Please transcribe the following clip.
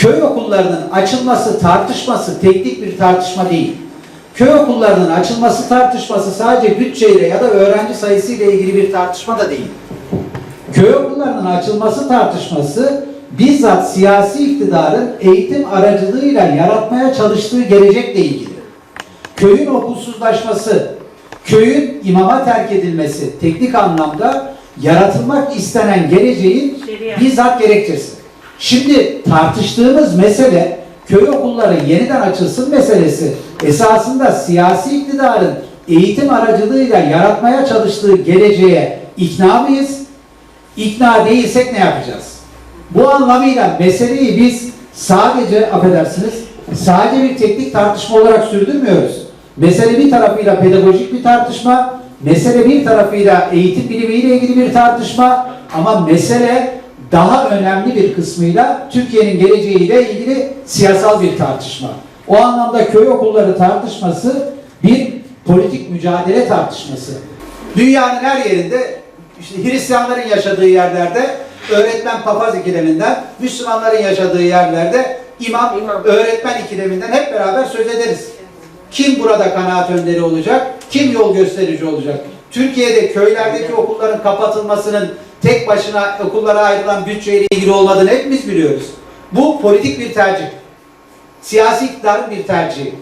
köy okullarının açılması tartışması teknik bir tartışma değil. Köy okullarının açılması tartışması sadece bütçeyle ya da öğrenci sayısıyla ilgili bir tartışma da değil. Köy okullarının açılması tartışması bizzat siyasi iktidarın eğitim aracılığıyla yaratmaya çalıştığı gelecekle ilgili. Köyün okulsuzlaşması, köyün imama terk edilmesi teknik anlamda yaratılmak istenen geleceğin bizzat gerekçesi. Şimdi tartıştığımız mesele köy okulları yeniden açılsın meselesi esasında siyasi iktidarın eğitim aracılığıyla yaratmaya çalıştığı geleceğe ikna mıyız? İkna değilsek ne yapacağız? Bu anlamıyla meseleyi biz sadece affedersiniz sadece bir teknik tartışma olarak sürdürmüyoruz. Mesele bir tarafıyla pedagojik bir tartışma, mesele bir tarafıyla eğitim bilimiyle ilgili bir tartışma ama mesele daha önemli bir kısmıyla Türkiye'nin geleceğiyle ilgili siyasal bir tartışma. O anlamda köy okulları tartışması bir politik mücadele tartışması. Dünyanın her yerinde işte Hristiyanların yaşadığı yerlerde öğretmen papaz ikileminden, Müslümanların yaşadığı yerlerde imam, İmam. öğretmen ikileminden hep beraber söz ederiz. Kim burada kanaat önderi olacak? Kim yol gösterici olacak? Türkiye'de köylerdeki okulların kapatılmasının tek başına okullara ayrılan bütçeyle ilgili olmadığını hepimiz biliyoruz. Bu politik bir tercih. Siyasi iktidarın bir tercihi.